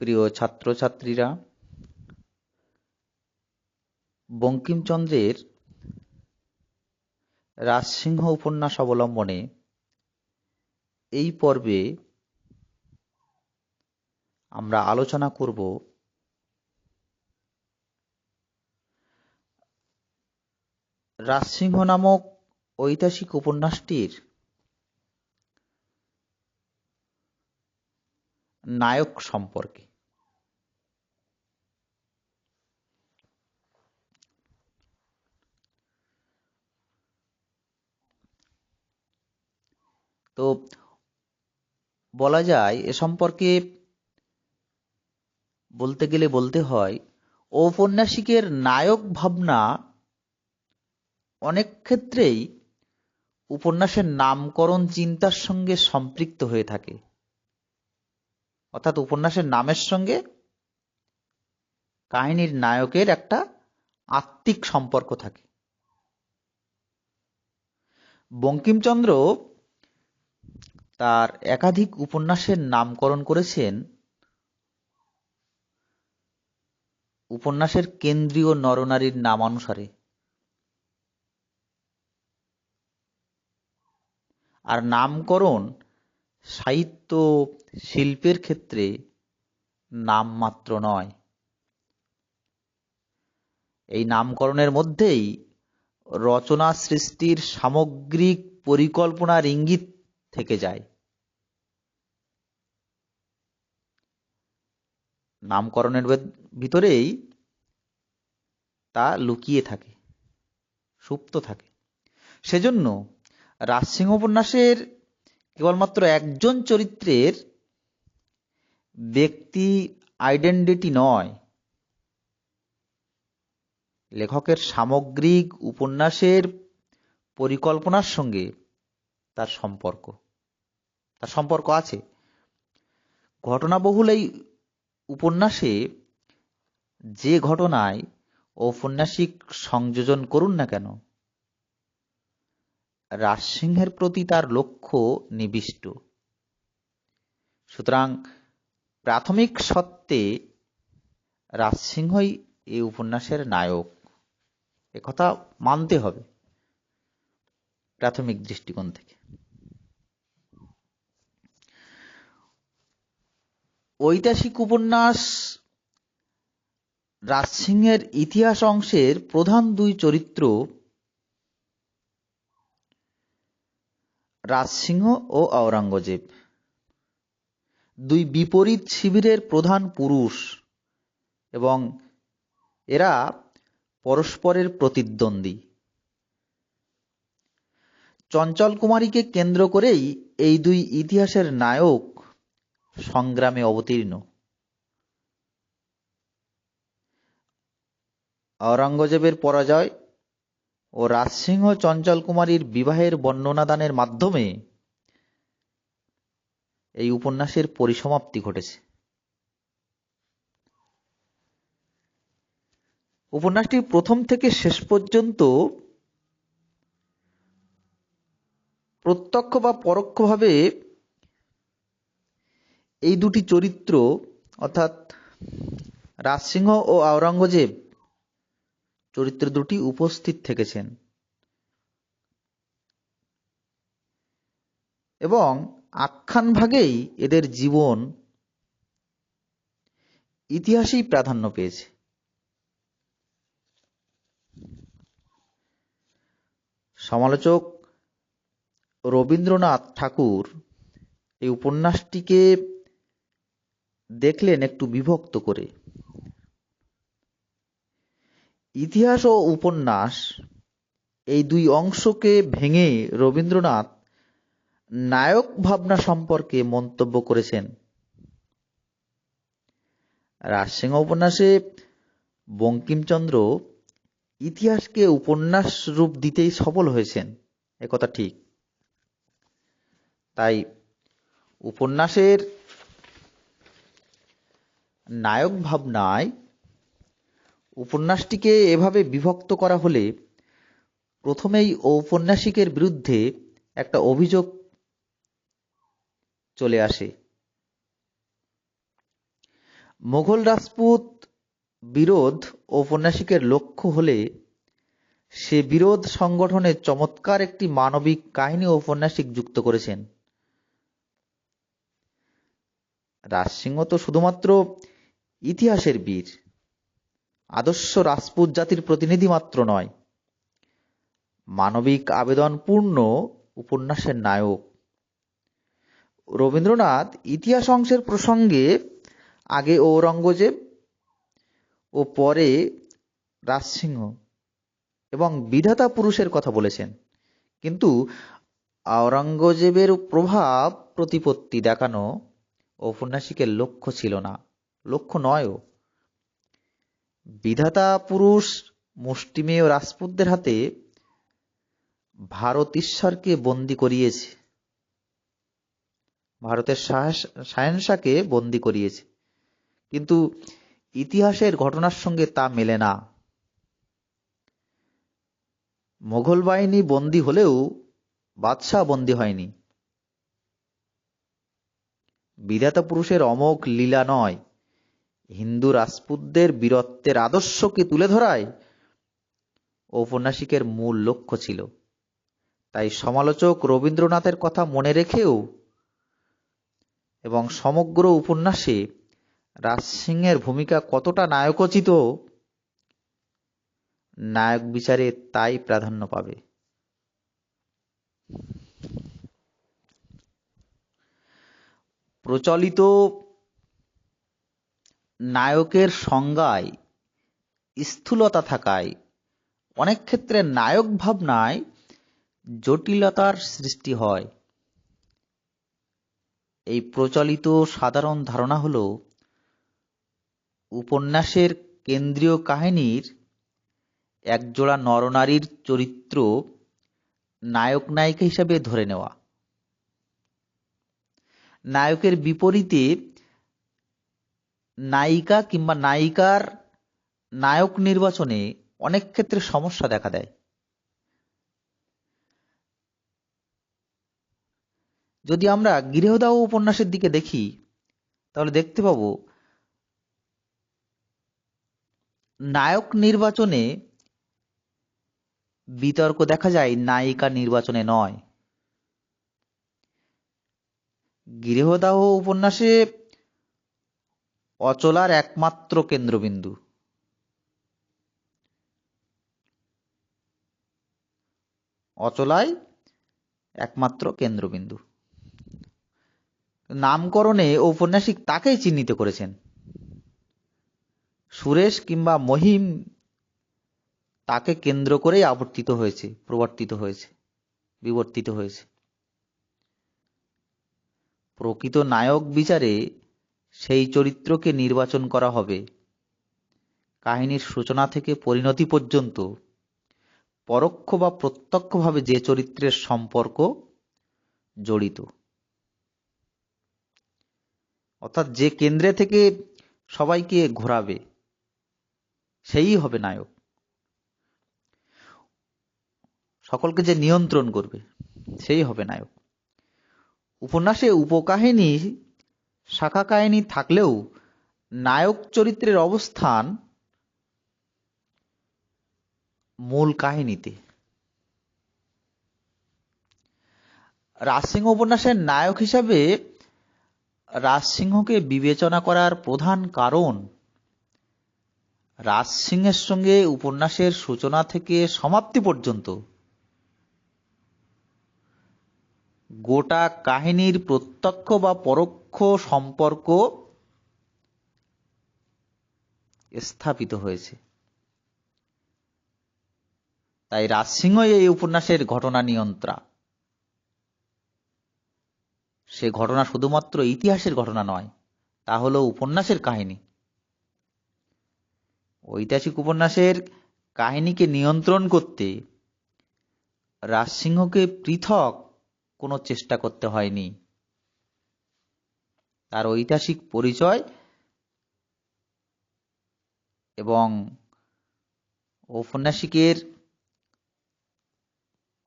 প্রিয় ছাত্রছাত্রীরা, বঙ্কিমচন্দ্রের রাজসিংহ উপন্যাস অবলম্বনে এই পর্বে আমরা আলোচনা করব রাজসিংহ নামক ঐতিহাসিক উপন্যাসটির নায়ক সম্পর্কে। তো বলা যায় এ সম্পর্কে বলতে গেলে বলতে হয়, ঔপন্যাসিকের নায়ক ভাবনা অনেক ক্ষেত্রেই উপন্যাসের নামকরণ চিন্তার সঙ্গে সম্পৃক্ত হয়ে থাকে। অর্থাৎ উপন্যাসের নামের সঙ্গে কাহিনীর নায়কের একটা আত্মিক সম্পর্ক থাকে। বঙ্কিমচন্দ্র তার একাধিক উপন্যাসের নামকরণ করেছেন উপন্যাসের কেন্দ্রীয় নরনারীর নামানুসারে। আর নামকরণ সাহিত্য শিল্পের ক্ষেত্রে নামমাত্র নয়। এই নামকরণের মধ্যেই রচনা সৃষ্টির সামগ্রিক পরিকল্পনার ইঙ্গিত থেকে যায়। নামকরণের ভিতরেই তা লুকিয়ে থাকে, সুপ্ত থাকে। সেজন্য রাজসিংহ উপন্যাসের কেবলমাত্র একজন চরিত্রের ব্যক্তি আইডেন্টিটি নয়। লেখকের সামগ্রিক উপন্যাসের পরিকল্পনার সঙ্গে তার সম্পর্ক। তার সম্পর্ক আছে। ঘটনাবহুল এই উপন্যাসে যে ঘটনায় ঔপন্যাসিক সংযোজন করুন না কেন, রাজসিংহের প্রতি তার লক্ষ্য নিবিষ্ট। সুতরাং প্রাথমিক সত্ত্বে রাজসিংহই এই উপন্যাসের নায়ক। কথা মানতে হবে। প্রাথমিক দৃষ্টিকোণ থেকে। ঐতিহাসিক উপন্যাস রাজসিংহের ইতিহাস অংশের প্রধান দুই চরিত্র রাজসিংহ ও আওরঙ্গজেব দুই বিপরীত শিবিরের প্রধান পুরুষ এবং এরা পরস্পরের প্রতিদ্বন্দ্বী। চঞ্চল কুমারীকে কেন্দ্র করেই এই দুই ইতিহাসের নায়ক সংগ্রামে অবতীর্ণ। আওরঙ্গজেবের পরাজয় ও রাজসিংহ চঞ্চল কুমারীর বিবাহের বর্ণনাদানের মাধ্যমে এই উপন্যাসের পরিসমাপ্তি ঘটেছে। উপন্যাসটি প্রথম থেকে শেষ পর্যন্ত প্রত্যক্ষ বা পরোক্ষভাবে এই দুটি চরিত্র, অর্থাৎ রাজসিংহ ও আওরঙ্গজেব চরিত্র দুটি উপস্থিত থেকেছেন। এবং আখ্যান ভাগেই এদের জীবন ইতিহাসেই প্রাধান্য পেয়েছে। সমালোচক রবীন্দ্রনাথ ঠাকুর এই উপন্যাসটিকে দেখলেন একটু বিভক্ত করে। ইতিহাস ও উপন্যাস এই দুই অংশকে ভেঙে রবীন্দ্রনাথ নায়ক ভাবনা সম্পর্কে মন্তব্য করেছেন। রাজসিংহ উপন্যাসে বঙ্কিমচন্দ্র ইতিহাসকে উপন্যাস রূপ দিতেই সফল হয়েছেন। একথা ঠিক। তাই উপন্যাসের নায়ক ভাবনায় উপন্যাসটিকে এভাবে বিভক্ত করা হলে প্রথমেই ঔপন্যাসিকের বিরুদ্ধে একটা অভিযোগ চলে আসে। মোঘল রাজপুত বিরোধ ঔপন্যাসিকের লক্ষ্য হলে সে বিরোধ সংগঠনে চমৎকার একটি মানবিক কাহিনী ঔপন্যাসিক যুক্ত করেছেন। রাজসিংহ তো শুধুমাত্র ইতিহাসের বীর। আদর্শ রাজপুত জাতির প্রতিনিধি মাত্র নয়। মানবিক আবেদনপূর্ণ উপন্যাসের নায়ক। রবীন্দ্রনাথ ইতিহাস অংশের প্রসঙ্গে আগে ঔরঙ্গজেব ও পরে রাজসিংহ এবং বিধাতা পুরুষের কথা বলেছেন। কিন্তু আওরঙ্গজেবের প্রভাব প্রতিপত্তি দেখানো ঔপন্যাসিকের লক্ষ্য ছিল না। লক্ষ্য নয়ও। বিধাতা পুরুষ মুষ্টিমেয় রাজপুতদের হাতে ভারত ঈশ্বরকে বন্দি করিয়েছে। ভারতের সাহেনশাকে বন্দি করিয়েছে। কিন্তু ইতিহাসের ঘটনার সঙ্গে তা মেলে না। মোঘল বাহিনী বন্দী হলেও বাদশাহ বন্দী হয়নি। বিধাতা পুরুষের অমোঘ লীলা নয়। হিন্দু রাজপুতদের বীরত্বের আদর্শকে তুলে ধরায় ঔপন্যাসিকের মূল লক্ষ্য ছিল। তাই সমালোচক রবীন্দ্রনাথের কথা মনে রেখেও এবং সমগ্র উপন্যাসে রাজ রাজসিংহের ভূমিকা কতটা নায়কোচিত, নায়ক বিচারে তাই প্রাধান্য পাবে। প্রচলিত নায়কের সংজ্ঞায় স্থূলতা থাকায় অনেক ক্ষেত্রে নায়ক ভাবনায় জটিলতার সৃষ্টি হয়। এই প্রচলিত সাধারণ ধারণা হল, উপন্যাসের কেন্দ্রীয় কাহিনীর একজোড়া নরনারীর চরিত্র নায়ক নায়িকা হিসাবে ধরে নেওয়া। নায়কের বিপরীতে নায়িকা কিংবা নায়িকার নায়ক নির্বাচনে অনেক ক্ষেত্রে সমস্যা দেখা দেয়। যদি আমরা গৃহদাহ উপন্যাসের দিকে দেখি, তাহলে দেখতে পাব নায়ক নির্বাচনে বিতর্ক দেখা যায়, নায়িকা নির্বাচনে নয়। গৃহদাহ উপন্যাসে অচলার একমাত্র কেন্দ্রবিন্দু। অচলায় একমাত্র কেন্দ্রবিন্দু। নামকরণে ঔপন্যাসিক তাকেই চিহ্নিত করেছেন। সুরেশ কিংবা মহিম তাকে কেন্দ্র করেই আবর্তিত হয়েছে, প্রবর্তিত হয়েছে, বিবর্তিত হয়েছে। প্রকৃত নায়ক বিচারে সেই চরিত্রকে নির্বাচন করা হবে। কাহিনীর সূচনা থেকে পরিণতি পর্যন্ত পরোক্ষ বা প্রত্যক্ষভাবে যে চরিত্রের সম্পর্ক জড়িত। অর্থাৎ যে কেন্দ্রে থেকে সবাইকে ঘোরাবে, সেই হবে নায়ক। সকলকে যে নিয়ন্ত্রণ করবে, সেই হবে নায়ক। উপন্যাসে উপকাহিনী শাখা কাহিনী থাকলেও নায়ক চরিত্রের অবস্থান মূল কাহিনীতে। রাজসিংহ উপন্যাসের নায়ক হিসাবে রাজসিংহকে বিবেচনা করার প্রধান কারণ রাজসিংহের সঙ্গে উপন্যাসের সূচনা থেকে সমাপ্তি পর্যন্ত গোটা কাহিনীর প্রত্যক্ষ বা পরোক্ষ সম্পর্ক স্থাপিত হয়েছে। তাই রাজসিংহই এই উপন্যাসের ঘটনা নিয়ন্ত্রা। সে ঘটনা শুধুমাত্র ইতিহাসের ঘটনা নয়, তা হলো উপন্যাসের কাহিনী। ঐতিহাসিক উপন্যাসের কাহিনীকে নিয়ন্ত্রণ করতে রাজসিংহকে পৃথক কোনো চেষ্টা করতে হয়নি। তার ঐতিহাসিক পরিচয় এবং ঔপন্যাসিকের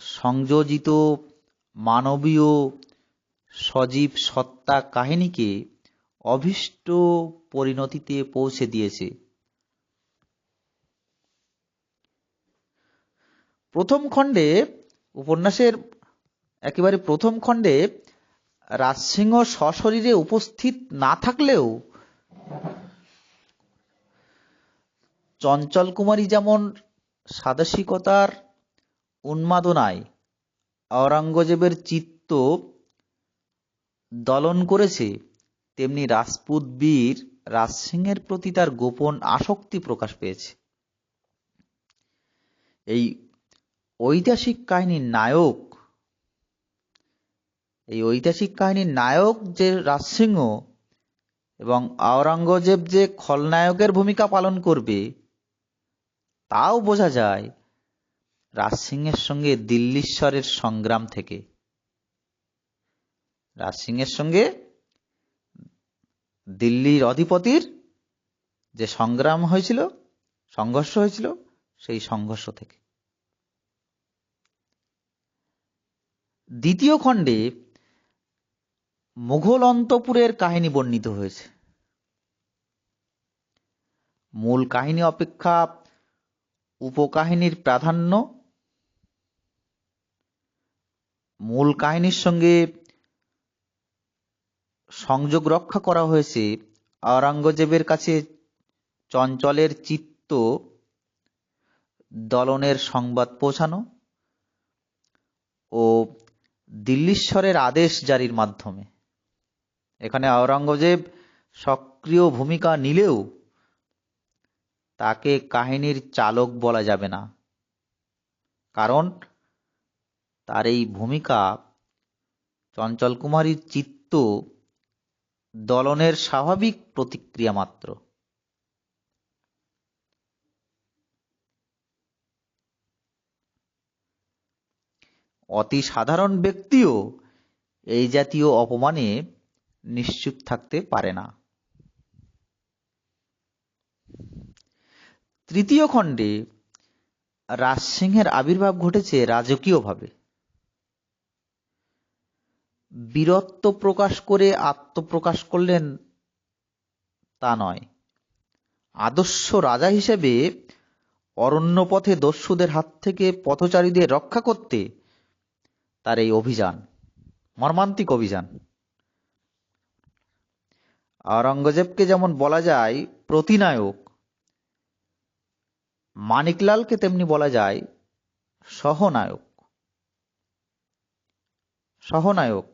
সংযোজিত মানবীয় সজীব সত্তা কাহিনীকে অভীষ্ট পরিণতিতে পৌঁছে দিয়েছে। প্রথম খণ্ডে উপন্যাসের একেবারে প্রথম খণ্ডে রাজসিংহ সশরীরে উপস্থিত না থাকলেও চঞ্চল কুমারী যেমন সাদাসিকতার উন্মাদনায় আওরঙ্গজেবের চিত্ত দলন করেছে, তেমনি রাজপুত বীর রাজসিংহের প্রতি তার গোপন আসক্তি প্রকাশ পেয়েছে। এই ঐতিহাসিক কাহিনীর নায়ক এই ঐতিহাসিক কাহিনীর নায়ক যে রাজসিংহ এবং আওরঙ্গজেব যে খলনায়কের ভূমিকা পালন করবে, তাও বোঝা যায় রাজসিংহের সঙ্গে দিল্লীশ্বরের সংগ্রাম থেকে। রাজসিংহের সঙ্গে দিল্লির অধিপতির যে সংগ্রাম হয়েছিল, সংঘর্ষ হয়েছিল, সেই সংঘর্ষ থেকে। দ্বিতীয় খণ্ডে মুঘল অন্তপুরের কাহিনী বর্ণিত হয়েছে। মূল কাহিনী অপেক্ষা উপকাহিনীর প্রাধান্য। মূল কাহিনীর সঙ্গে সংযোগ রক্ষা করা হয়েছে আওরঙ্গজেবের কাছে চঞ্চলের চিত্ত, দলনের সংবাদ পৌঁছানো ও দিল্লীশ্বরের আদেশ জারির মাধ্যমে। এখানে আওরঙ্গজেব সক্রিয় ভূমিকা নিলেও তাকে কাহিনীর চালক বলা যাবে না। কারণ তার এই ভূমিকা চঞ্চল কুমারীর চিত্ত দলনের স্বাভাবিক প্রতিক্রিয়া মাত্র। অতি সাধারণ ব্যক্তিও এই জাতীয় অপমানে নিশ্চুপ থাকতে পারে না। তৃতীয় খণ্ডে রাজসিংহের আবির্ভাব ঘটেছে রাজকীয়ভাবে। বীরত্ব প্রকাশ করে আত্মপ্রকাশ করলেন তা নয়। আদর্শ রাজা হিসেবে অরণ্য পথে দস্যুদের হাত থেকে পথচারীদের রক্ষা করতে তার এই অভিযান, মর্মান্তিক অভিযান। আওরঙ্গজেবকে যেমন বলা যায় প্রতিনায়ক, মানিকলালকে তেমনি বলা যায় সহনায়ক। সহনায়ক।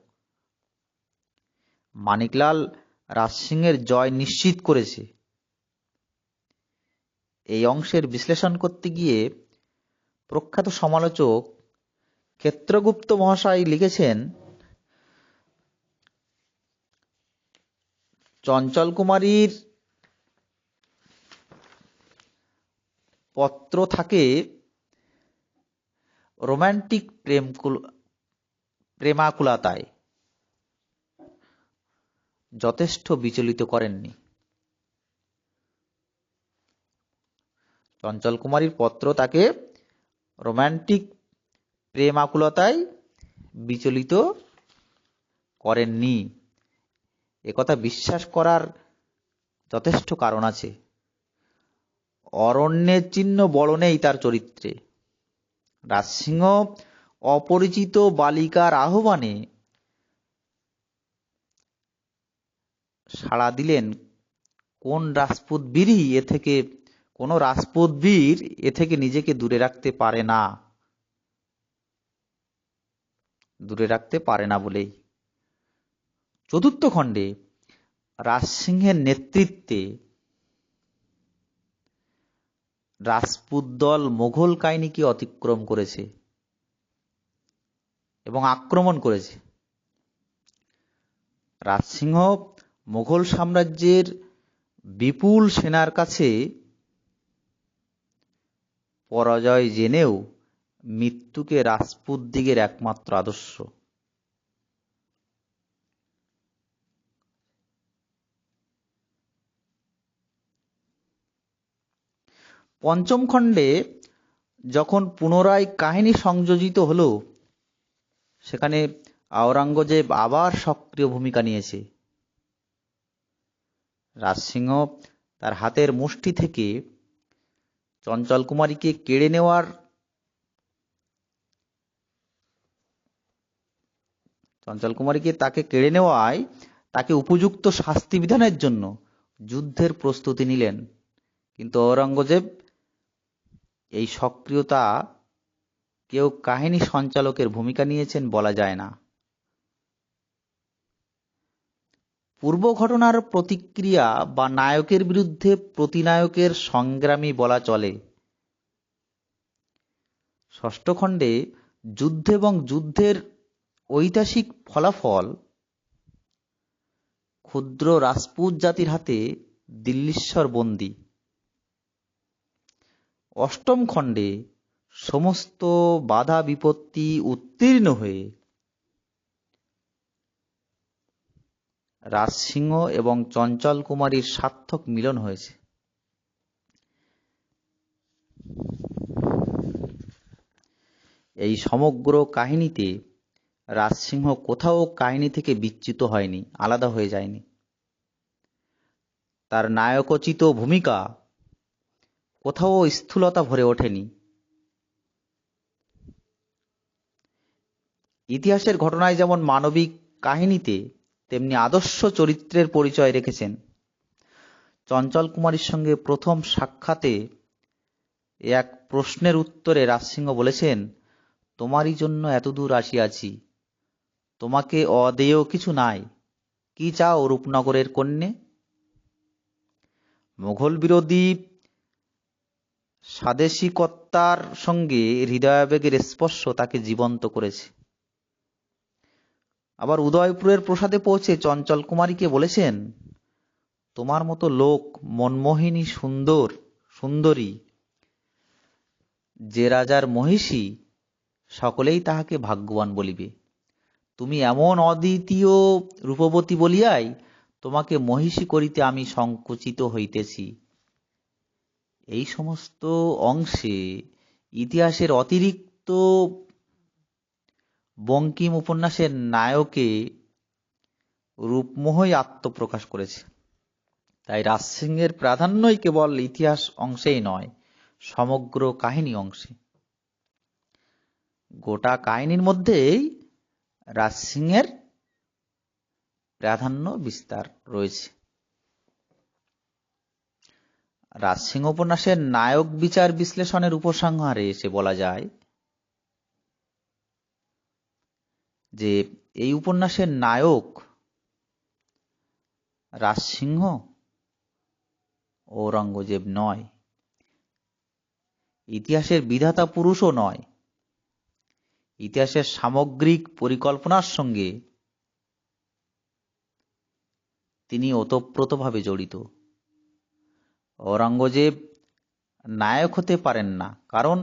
মানিকলাল রাজসিংহের জয় নিশ্চিত করেছে। এই অংশের বিশ্লেষণ করতে গিয়ে প্রখ্যাত সমালোচক ক্ষেত্রগুপ্ত মহাশয় লিখেছেন চঞ্চল কুমারীর পত্র থাকে রোম্যান্টিক প্রেম প্রেমাকুলাতায়। যথেষ্ট বিচলিত করেননি। চঞ্চল কুমারীর পত্র তাকে রোম্যান্টিক প্রেমাকুলতায় বিচলিত করেননি। একথা বিশ্বাস করার যথেষ্ট কারণ আছে। অরণ্যের চিহ্ন বড় নেই তার চরিত্রে। রাজসিংহ অপরিচিত বালিকার আহ্বানে সাড়া দিলেন, কোন রাজপুত বীরই এ থেকে, কোনো রাজপুত বীর এ থেকে নিজেকে দূরে রাখতে পারে না। দূরে রাখতে পারে না বলেই। চতুর্থ খণ্ডে রাজসিংহের নেতৃত্বে রাজপুত দল মোঘল কাহিনীকে অতিক্রম করেছে এবং আক্রমণ করেছে। রাজসিংহ মোঘল সাম্রাজ্যের বিপুল সেনার কাছে পরাজয় জেনেও মৃত্যুকে রাজপুত দিগের একমাত্র আদর্শ। পঞ্চম খণ্ডে যখন পুনরায় কাহিনী সংযোজিত হল, সেখানে আওরঙ্গজেব আবার সক্রিয় ভূমিকা নিয়েছে। রাজসিংহ তার হাতের মুষ্টি থেকে চঞ্চল কুমারীকে কেড়ে নেওয়ার চঞ্চল কুমারীকে তাকে কেড়ে নেওয়ায় তাকে উপযুক্ত শাস্তি বিধানের জন্য যুদ্ধের প্রস্তুতি নিলেন। কিন্তু ঔরঙ্গজেব এই সক্রিয়তা কেউ কাহিনী সঞ্চালকের ভূমিকা নিয়েছেন বলা যায় না। পূর্ব ঘটনার প্রতিক্রিয়া বা নায়কের বিরুদ্ধে প্রতিনায়কের সংগ্রামী বলা চলে। ষষ্ঠ খণ্ডে যুদ্ধ এবং যুদ্ধের ঐতিহাসিক ফলাফল ক্ষুদ্র রাজপুত জাতির হাতে দিল্লীশ্বর বন্দী। অষ্টম খণ্ডে সমস্ত বাধা বিপত্তি উত্তীর্ণ হয়ে রাজসিংহ এবং চঞ্চল কুমারীর সার্থক মিলন হয়েছে। এই সমগ্র কাহিনীতে রাজসিংহ কোথাও কাহিনী থেকে বিচ্যুত হয়নি, আলাদা হয়ে যায়নি। তার নায়কোচিত ভূমিকা কোথাও স্থূলতা ভরে ওঠেনি। ইতিহাসের ঘটনায় যেমন মানবিক কাহিনীতে, তেমনি আদর্শ চরিত্রের পরিচয় রেখেছেন। চঞ্চল কুমারীর সঙ্গে প্রথম সাক্ষাতে এক প্রশ্নের উত্তরে রাজসিংহ বলেছেন, তোমারই জন্য এতদূর আসিয়াছি। তোমাকে অদেয় কিছু নাই। কি চাও রূপনগরের কন্যে? মোঘল বিরোধী স্বাদেশিকত্তার সঙ্গে হৃদয়াবেগের স্পর্শ তাকে জীবন্ত করেছে। আবার উদয়পুরের প্রসাদে পৌঁছে চঞ্চল কুমারীকে বলেছেন, তোমার মতো লোক, মনমোহিনী, সুন্দর, সুন্দরী, যে রাজার মহিষী, সকলেই তাহাকে ভাগ্যবান বলিবে। তুমি এমন অদ্বিতীয় রূপবতী বলিয়াই তোমাকে মহিষী করিতে আমি সংকুচিত হইতেছি। এই সমস্ত অংশে ইতিহাসের অতিরিক্ত বঙ্কিম উপন্যাসের নায়কে রূপমোহই আত্মপ্রকাশ করেছে। তাই রাজসিংহের প্রাধান্যই কেবল ইতিহাস অংশেই নয়, সমগ্র কাহিনী অংশে। গোটা কাহিনীর মধ্যেই রাজসিংহের প্রাধান্য বিস্তার রয়েছে। রাজসিংহ উপন্যাসের নায়ক বিচার বিশ্লেষণের উপসংহারে এসে বলা যায় যে এই উপন্যাসের নায়ক রাজসিংহ ঔরঙ্গজেব নয়। ইতিহাসের বিধাতা পুরুষও নয়। ইতিহাসের সামগ্রিক পরিকল্পনার সঙ্গে তিনি ওতপ্রোতভাবে জড়িত। ঔরঙ্গজেব নায়ক হতে পারেন না, কারণ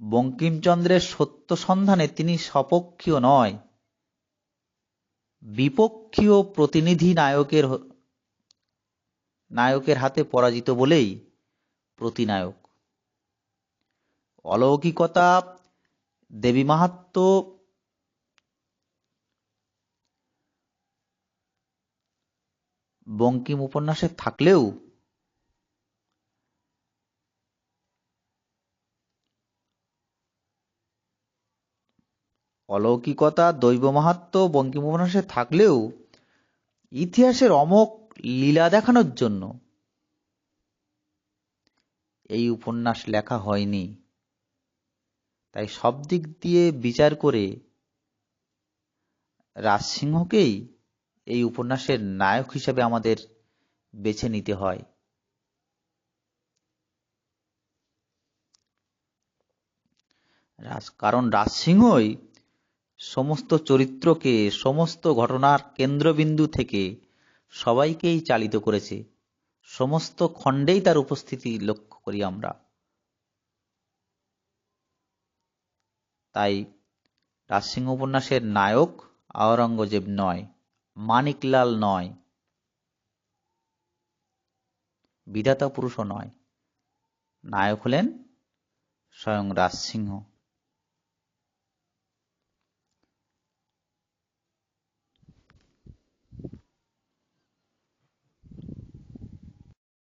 বঙ্কিমচন্দ্রের সত্য সন্ধানে তিনি সপক্ষীয় নয়। বিপক্ষীয় প্রতিনিধি নায়কের নায়কের হাতে পরাজিত বলেই প্রতিনায়ক। অলৌকিকতা, দেবী মাহাত্ম বঙ্কিম উপন্যাসে থাকলেও অলৌকিকতা দৈব মাহাত্ম বঙ্কিম উপন্যাসে থাকলেও ইতিহাসের অমোক লীলা দেখানোর জন্য এই উপন্যাস লেখা হয়নি। তাই সব দিক দিয়ে বিচার করে রাজসিংহকেই এই উপন্যাসের নায়ক হিসেবে আমাদের বেছে নিতে হয়। রাজ কারণ রাজসিংহই সমস্ত চরিত্রকে, সমস্ত ঘটনার কেন্দ্রবিন্দু থেকে সবাইকেই চালিত করেছে। সমস্ত খণ্ডেই তার উপস্থিতি লক্ষ্য করি আমরা। তাই রাজসিংহ উপন্যাসের নায়ক আওরঙ্গজেব নয়, মানিকলাল নয়, বিধাতা পুরুষও নয়। নায়ক হলেন স্বয়ং রাজসিংহ।